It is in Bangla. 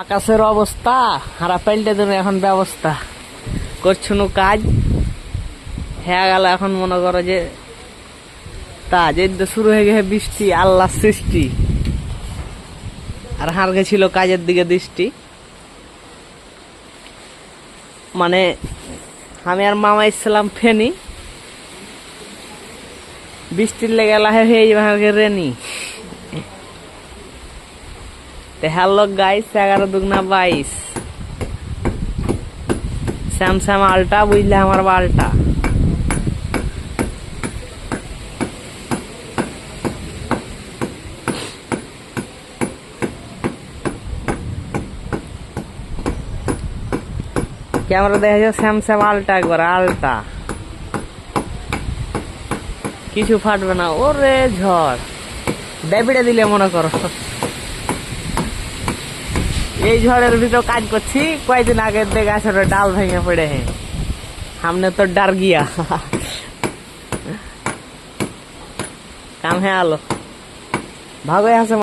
আকাশের অবস্থা, হারা পাল্টে দেবে এখন ব্যবস্থা। করছুনু কাজ? হ্যাঁ গেল এখন মনে করো যে, তো শুরু হয়ে গেছে বৃষ্টি আল্লাহ সৃষ্টি। আর হার গেছিল কাজের দিকে দৃষ্টি। মানে আমি আর মামা ইসলাম ফেনি। বৃষ্টির লেগে লাহে হয়ে যাবে রেনি। তো হ্যালো গাইস, এগারো দুগুনা বাইশ। শ্যাম আলটা বুঝলে আমার বালটা। ক্যামেরা দেখা শ্যাম শ্যাম আলটা একবার, আলটা। কিছু ফাটবে না, ওরে ঝড়। ডেবিড়ে দিলে মনে করো। এই ঝড়ের ভিতর কাজ করছি। কয়েকদিন আগের দেখে গাছের ডাল ভেঙে পড়ে হে। সামনে তো ডার গিয়া। কাম হ্যাঁ আলো। ভাগই আছে